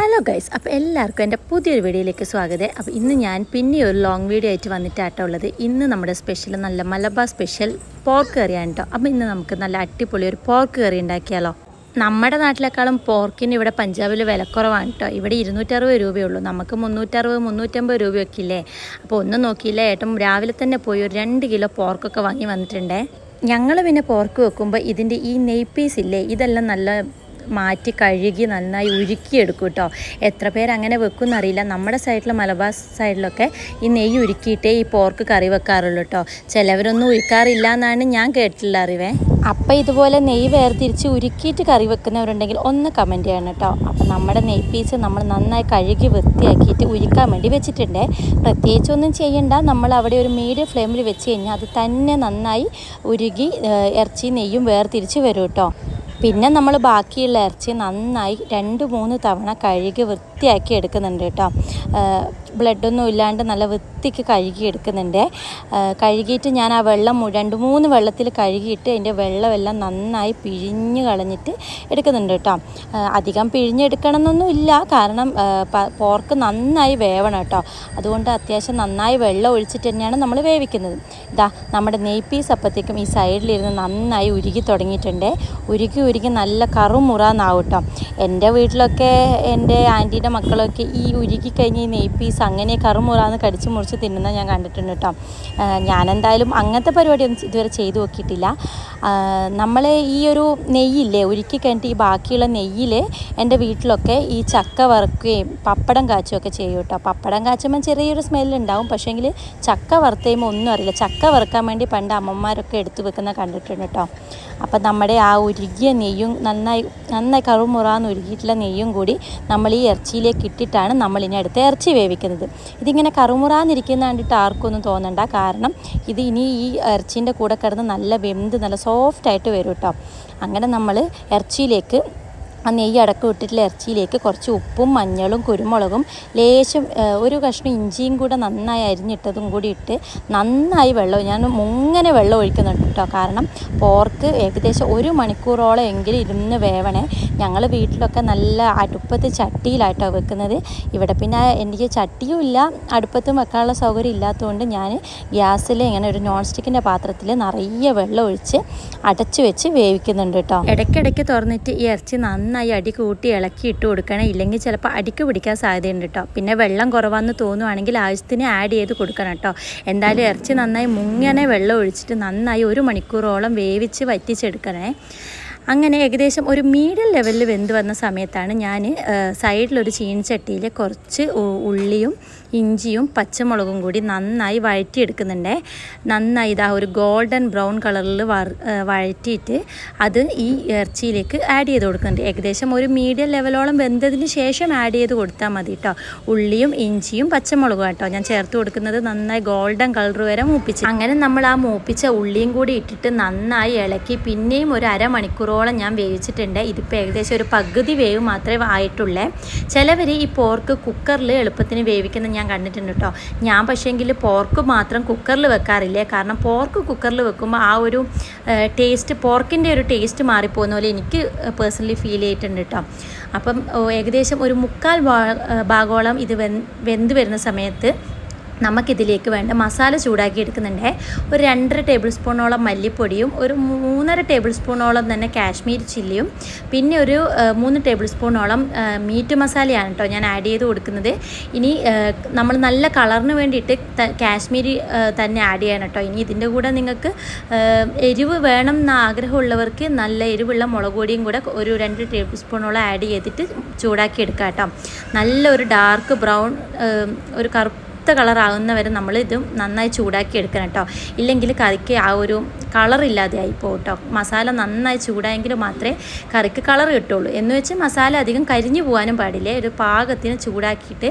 Hello guys അപ്പോൾ എല്ലാവർക്കും എന്റെ പുതിയൊരു വീഡിയോയിലേക്ക് സ്വാഗതം. അപ്പോൾ ഇന്ന് ഞാൻ പിന്നെ ഒരു ലോങ് വീഡിയോ ആയിട്ട് വന്നിട്ടാട്ടോ ഉള്ളത്. ഇന്ന് നമ്മുടെ സ്പെഷ്യൽ നല്ല മലബാർ സ്പെഷ്യൽ പോർക്ക് കറിയാണ് കേട്ടോ അപ്പോൾ ഇന്ന് നമുക്ക് നല്ല അടിപൊളി ഒരു പോർക്ക് കറി ഉണ്ടാക്കിയാലോ. നമ്മുടെ നാട്ടിലേക്കാളും പോർക്കിന് ഇവിടെ പഞ്ചാബിൽ വിലക്കുറവാണ് കേട്ടോ ഇവിടെ ഇരുന്നൂറ്ററുപത് രൂപയുള്ളൂ. നമുക്ക് മുന്നൂറ്ററുപത് മുന്നൂറ്റമ്പത് രൂപയൊക്കെ ഇല്ലേ? അപ്പോൾ ഒന്നും നോക്കിയില്ല ഏട്ടൻ രാവിലെ തന്നെ പോയി ഒരു രണ്ട് കിലോ പോർക്കൊക്കെ വാങ്ങി വന്നിട്ടുണ്ടേ. ഞങ്ങൾ പിന്നെ പോർക്ക് വെക്കുമ്പോൾ ഇതിന്റെ ഈ നെയ് പീസ് ഇല്ലേ? ഇതെല്ലാം നല്ല മാറ്റി കഴുകി നന്നായി ഉരുക്കിയെടുക്കും കേട്ടോ. എത്ര പേരങ്ങനെ വെക്കുമെന്നറിയില്ല. നമ്മുടെ സൈഡിൽ മലബാർ സൈഡിലൊക്കെ ഈ നെയ്യ് ഉരുക്കിയിട്ടേ ഈ പോർക്ക് കറി വെക്കാറുള്ളൂ കേട്ടോ. ചിലവരൊന്നും ഉരുക്കാറില്ല എന്നാണ് ഞാൻ കേട്ടിട്ടുള്ള അറിവേ. അപ്പം ഇതുപോലെ നെയ്യ് വേർതിരിച്ച് ഉരുക്കിയിട്ട് കറി വെക്കുന്നവരുണ്ടെങ്കിൽ ഒന്ന് കമന്റ് ചെയ്യണം കേട്ടോ. അപ്പം നമ്മുടെ നെയ് പീസ് നമ്മൾ നന്നായി കഴുകി വൃത്തിയാക്കിയിട്ട് ഉരുക്കാൻ വേണ്ടി വെച്ചിട്ടുണ്ട്. പ്രത്യേകിച്ചൊന്നും ചെയ്യണ്ട. നമ്മൾ അവിടെ ഒരു മീഡിയം ഫ്ലെയിമിൽ വെച്ച് കഴിഞ്ഞാൽ അത് തന്നെ നന്നായി ഉരുകി ഇറച്ചി നെയ്യും വേർതിരിച്ച് വരും കേട്ടോ. പിന്നെ നമ്മൾ ബാക്കിയുള്ള ഇറച്ചി നന്നായി രണ്ട് മൂന്ന് തവണ കഴുകി വൃത്തിയാക്കി എടുക്കുന്നുണ്ട് കേട്ടോ. ബ്ലഡൊന്നും ഇല്ലാണ്ട് നല്ല വൃത്തിക്ക് കഴുകി എടുക്കുന്നുണ്ട്. കഴുകിയിട്ട് ഞാൻ ആ വെള്ളം രണ്ട് മൂന്ന് വെള്ളത്തിൽ കഴുകിയിട്ട് അതിന്റെ വെള്ളമെല്ലാം നന്നായി പിഴിഞ്ഞ് കളഞ്ഞിട്ട് എടുക്കുന്നുണ്ട് കേട്ടോ. അധികം പിഴിഞ്ഞെടുക്കണം എന്നൊന്നും ഇല്ല. കാരണം പോർക്ക് നന്നായി വേവണം കേട്ടോ. അതുകൊണ്ട് അത്യാവശ്യം നന്നായി വെള്ളം ഒഴിച്ചിട്ട് തന്നെയാണ് നമ്മൾ വേവിക്കുന്നത്. ഇതാ നമ്മുടെ നെയ് അപ്പത്തേക്കും ഈ സൈഡിലിരുന്ന് നന്നായി ഉരുകി തുടങ്ങിയിട്ടുണ്ട്. ഉരുകി ഉരുകി നല്ല കറുമുറാന്നാവും കേട്ടോ. എന്റെ വീട്ടിലൊക്കെ എന്റെ ആന്റീന്റെ മക്കളൊക്കെ ഈ ഉരുക്കി കഴിഞ്ഞ് ഈ അങ്ങനെ കറുമുറാന്ന് കടിച്ച് മുറിച്ച് തിന്നുന്ന ഞാൻ കണ്ടിട്ടുണ്ട് കേട്ടോ. ഞാനെന്തായാലും അങ്ങനത്തെ പരിപാടിയൊന്നും ഇതുവരെ ചെയ്തു നോക്കിയിട്ടില്ല. നമ്മൾ ഈ ഒരു നെയ്യില്ലേ ഒരുക്കി കഴിഞ്ഞിട്ട് ഈ ബാക്കിയുള്ള നെയ്യിൽ എന്റെ വീട്ടിലൊക്കെ ഈ ചക്ക വറുക്കുകയും പപ്പടം കാച്ചുകയൊക്കെ ചെയ്യും കേട്ടോ. പപ്പടം കാച്ചുമ്പോൾ ചെറിയൊരു സ്മെല്ലുണ്ടാവും. പക്ഷേങ്കിൽ ചക്ക വറുത്ത് കഴിയുമ്പോൾ ഒന്നും അറിയില്ല. ചക്ക വറുക്കാൻ വേണ്ടി പണ്ട് അമ്മമാരൊക്കെ എടുത്തു വെക്കുന്ന കണ്ടിട്ടുണ്ട് കേട്ടോ. അപ്പം നമ്മുടെ ആ ഉരുകിയ നെയ്യും നന്നായി നന്നായി കറുമുറാന്ന് ഉരുകിയിട്ടുള്ള നെയ്യും കൂടി നമ്മൾ ഈ ഇറച്ചിയിലേക്ക് ഇട്ടിട്ടാണ് നമ്മൾ ഇനി അടുത്ത് ഇറച്ചി വേവിക്കുന്നത്. ഇതിങ്ങനെ കറുമുറാന്നിരിക്കുന്ന കണ്ടിട്ട് ആർക്കൊന്നും തോന്നണ്ട. കാരണം ഇത് ഇനി ഈ ഇറച്ചീന്റെ കൂടെ കിടന്ന് നല്ല വെന്ത് നല്ല സോഫ്റ്റായിട്ട് വരും കേട്ടോ അങ്ങനെ നമ്മൾ ഇറച്ചിയിലേക്ക് ആ നെയ്യ് അടക്കം ഇട്ടിട്ടുള്ള ഇറച്ചിയിലേക്ക് കുറച്ച് ഉപ്പും മഞ്ഞളും കുരുമുളകും ലേശം ഒരു കഷ്ണം ഇഞ്ചിയും കൂടെ നന്നായി അരിഞ്ഞിട്ടതും കൂടി ഇട്ട് നന്നായി വെള്ളം ഞാൻ മുങ്ങനെ വെള്ളം ഒഴിക്കുന്നുണ്ട് കേട്ടോ. കാരണം പോർക്ക് ഏകദേശം ഒരു മണിക്കൂറോളം എങ്കിലും ഇരുന്ന് വേവണേ. ഞങ്ങൾ വീട്ടിലൊക്കെ നല്ല അടുപ്പത്ത് ചട്ടിയിലായിട്ടാണ് വെക്കുന്നത്. ഇവിടെ പിന്നെ എനിക്ക് ചട്ടിയും ഇല്ല അടുപ്പത്തും വെക്കാനുള്ള സൗകര്യം ഇല്ലാത്തതുകൊണ്ട് ഞാൻ ഗ്യാസിൽ ഇങ്ങനെ ഒരു നോൺ സ്റ്റിക്കിന്റെ പാത്രത്തിൽ നിറയെ വെള്ളം ഒഴിച്ച് അടച്ചു വെച്ച് വേവിക്കുന്നുണ്ട് കേട്ടോ. ഇടയ്ക്കിടയ്ക്ക് തുറന്നിട്ട് ഈ ഇറച്ചി നന്നായി അടി കൂട്ടി ഇളക്കി ഇട്ട് കൊടുക്കണം. ഇല്ലെങ്കിൽ ചിലപ്പോൾ അടിക്ക് പിടിക്കാൻ സാധ്യതയുണ്ട് കേട്ടോ പിന്നെ വെള്ളം കുറവാന്ന് തോന്നുവാണെങ്കിൽ ആവശ്യത്തിന് ആഡ് ചെയ്ത് കൊടുക്കണം കേട്ടോ എന്തായാലും ഇറച്ചി നന്നായി മുങ്ങനെ വെള്ളം ഒഴിച്ചിട്ട് നന്നായി ഒരു മണിക്കൂറോളം വേവിച്ച് വറ്റിച്ചെടുക്കണേ. അങ്ങനെ ഏകദേശം ഒരു മീഡിയം ലെവലിൽ വെന്ത് വന്ന സമയത്താണ് ഞാൻ സൈഡിലൊരു ചീനച്ചട്ടിയിൽ കുറച്ച് ഉള്ളിയും ഇഞ്ചിയും പച്ചമുളകും കൂടി നന്നായി വഴറ്റിയെടുക്കുന്നുണ്ട്. നന്നായി ഇതാ ഒരു ഗോൾഡൻ ബ്രൗൺ കളറിൽ വഴറ്റിയിട്ട് അത് ഈ ഇറച്ചിയിലേക്ക് ആഡ് ചെയ്ത് കൊടുക്കുന്നുണ്ട്. ഏകദേശം ഒരു മീഡിയം ലെവലോളം വെന്തതിന് ശേഷം ആഡ് ചെയ്ത് കൊടുത്താൽ മതി കേട്ടോ ഉള്ളിയും ഇഞ്ചിയും പച്ചമുളകും കേട്ടോ ഞാൻ ചേർത്ത് കൊടുക്കുന്നത് നന്നായി ഗോൾഡൻ കളർ വരെ മൂപ്പിച്ച്. അങ്ങനെ നമ്മൾ ആ മൂപ്പിച്ച ഉള്ളിയും കൂടി ഇട്ടിട്ട് നന്നായി ഇളക്കി പിന്നെയും ഒരു അരമണിക്കൂറോളം ഞാൻ വേവിച്ചിട്ടുണ്ട്. ഇതിപ്പോൾ ഏകദേശം ഒരു പകുതി വേവ് മാത്രമേ ആയിട്ടുള്ളേ. ചിലവർ ഈ പോർക്ക് കുക്കറിൽ എളുപ്പത്തിന് വേവിക്കുന്ന ഞാൻ കണ്ടിട്ടുണ്ട് കേട്ടോ ഞാൻ പക്ഷേങ്കിൽ പോർക്ക് മാത്രം കുക്കറിൽ വെക്കാറില്ല? കാരണം പോർക്ക് കുക്കറിൽ വെക്കുമ്പോൾ ആ ഒരു ടേസ്റ്റ് പോർക്കിന്റെ ഒരു ടേസ്റ്റ് മാറിപ്പോകുന്ന പോലെ എനിക്ക് പേഴ്സണലി ഫീൽ ചെയ്തിട്ടുണ്ട് കേട്ടോ അപ്പം ഏകദേശം ഒരു മുക്കാൽ ഭാഗോളം ഇത് വെന്ത് വരുന്ന സമയത്ത് നമുക്കിതിലേക്ക് വേണ്ട മസാല ചൂടാക്കി എടുക്കുന്നുണ്ട് ഒരു രണ്ടര ടേബിൾ സ്പൂണോളം മല്ലിപ്പൊടിയും ഒരു മൂന്നര ടേബിൾ സ്പൂണോളം തന്നെ കാശ്മീരി ചില്ലിയും പിന്നെ ഒരു മൂന്ന് ടേബിൾ സ്പൂണോളം മീറ്റ് മസാലയാണ് കേട്ടോ ഞാൻ ആഡ് ചെയ്ത് കൊടുക്കുന്നത്. ഇനി നമ്മൾ നല്ല കളറിന് വേണ്ടിയിട്ട് കാശ്മീരി തന്നെ ആഡ് ചെയ്യണം കേട്ടോ ഇനി ഇതിന്റെ കൂടെ നിങ്ങൾക്ക് എരിവ് വേണം എന്ന ആഗ്രഹമുള്ളവർക്ക് നല്ല എരിവുള്ള മുളക് പൊടിയും കൂടെ ഒരു രണ്ട് ടേബിൾ സ്പൂണോളം ആഡ് ചെയ്തിട്ട് ചൂടാക്കി എടുക്കാം കേട്ടോ നല്ലൊരു ഡാർക്ക് ബ്രൗൺ ഒരു കറുപ്പ് കറുത്ത കളറാകുന്ന വരെ നമ്മൾ ഇത് നന്നായി ചൂടാക്കി എടുക്കണം കേട്ടോ. ഇല്ലെങ്കിൽ കറിക്ക് ആ ഒരു കളർ ഇല്ലാതെ ആയി കേട്ടോ. മസാല നന്നായി ചൂടായെങ്കിൽ മാത്രമേ കറിക്ക് കളർ കിട്ടുള്ളൂ. എന്ന് വെച്ച് മസാല അധികം കരിഞ്ഞു പോകാനും പാടില്ല. ഒരു പാകത്തിന് ചൂടാക്കിയിട്ട്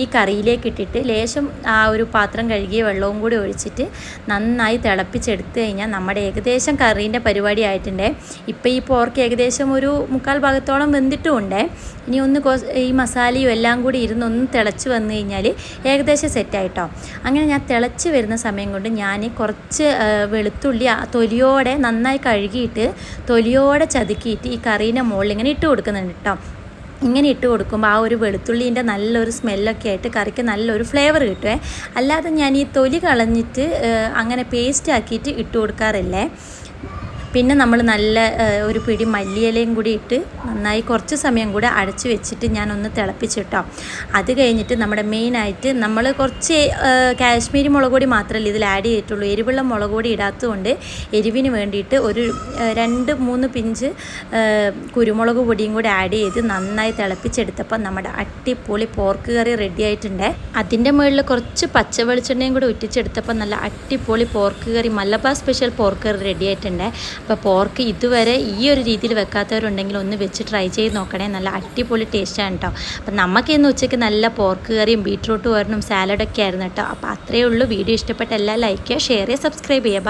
ഈ കറിയിലേക്ക് ഇട്ടിട്ട് ലേശം ആ ഒരു പാത്രം കഴുകിയ വെള്ളവും കൂടി ഒഴിച്ചിട്ട് നന്നായി തിളപ്പിച്ചെടുത്ത് കഴിഞ്ഞാൽ നമ്മുടെ ഏകദേശം കറീന്റെ പരിപാടി ആയിട്ടുണ്ട്. ഇപ്പോൾ ഈ പോർക്ക് ഏകദേശം ഒരു മുക്കാൽ ഭാഗത്തോളം വെന്തിട്ടുമുണ്ട്. ഇനി ഒന്ന് ഈ മസാലയും എല്ലാം കൂടി ഇരുന്ന് ഒന്ന് തിളച്ച് വന്നു കഴിഞ്ഞാൽ ഏകദേശം സെറ്റായിട്ടോ. അങ്ങനെ ഞാൻ തിളച്ച് വരുന്ന സമയം കൊണ്ട് ഞാൻ കുറച്ച് വെളുത്തുള്ളി തൊലിയോടെ നന്നായി കഴുകിയിട്ട് തൊലിയോടെ ചതുക്കിയിട്ട് ഈ കറീന്റെ മുകളിൽ ഇങ്ങനെ ഇട്ട് കൊടുക്കുന്നുണ്ട് കേട്ടോ ഇങ്ങനെ ഇട്ട് കൊടുക്കുമ്പോൾ ആ ഒരു വെളുത്തുള്ളീന്റെ നല്ലൊരു സ്മെല്ലൊക്കെ ആയിട്ട് കറിക്ക് നല്ലൊരു ഫ്ലേവർ കിട്ടുമേ അല്ലാതെ ഞാൻ ഈ തൊലി കളഞ്ഞിട്ട് അങ്ങനെ പേസ്റ്റ് ആക്കിയിട്ട് ഇട്ട് കൊടുക്കാറില്ലേ. പിന്നെ നമ്മൾ നല്ല ഒരു പിടി മല്ലിയിലയും കൂടി ഇട്ട് നന്നായി കുറച്ച് സമയം കൂടെ അടച്ചു വെച്ചിട്ട് ഞാനൊന്ന് തിളപ്പിച്ചിട്ടോ. അത് കഴിഞ്ഞിട്ട് നമ്മുടെ മെയിനായിട്ട് നമ്മൾ കുറച്ച് കാശ്മീരി മുളക് പൊടി മാത്രമല്ല ഇതിൽ ആഡ് ചെയ്തിട്ടുള്ളൂ. എരിവുള്ള മുളക് പൊടി ഇടാത്തതുകൊണ്ട് എരിവിന് വേണ്ടിയിട്ട് ഒരു രണ്ട് മൂന്ന് പിഞ്ച് കുരുമുളക് പൊടിയും കൂടി ആഡ് ചെയ്ത് നന്നായി തിളപ്പിച്ചെടുത്തപ്പോൾ നമ്മുടെ അട്ടിപ്പൊളി പോർക്ക് കറി റെഡി ആയിട്ടുണ്ട്. അതിന്റെ മുകളിൽ കുറച്ച് പച്ച വെളിച്ചെണ്ണയും കൂടി ഉറ്റിച്ചെടുത്തപ്പോൾ നല്ല അട്ടിപ്പൊളി pork curry Malabar special pork curry ready ആയിട്ടുണ്ട്. അപ്പോൾ പോർക്ക് ഇതുവരെ ഈ ഒരു രീതിയിൽ വെക്കാത്തവരുണ്ടെങ്കിൽ ഒന്ന് വെച്ച് ട്രൈ ചെയ്ത് നോക്കണേ. നല്ല അടിപൊളി ടേസ്റ്റാണ് കേട്ടോ അപ്പം നമുക്ക് ഇന്ന് ഉച്ചയ്ക്ക് നല്ല പോർക്ക് കറിയും ബീട്രൂട്ട് വരണം സാലഡൊക്കെ ആയിരുന്നു കേട്ടോ അപ്പോൾ അത്രയേ ഉള്ളൂ. വീഡിയോ ഇഷ്ടപ്പെട്ട എല്ലാം ലൈക്ക് ചെയ്യുക ഷെയർ ചെയ്യുക. സബ്സ്ക്രൈബ് ചെയ്യുക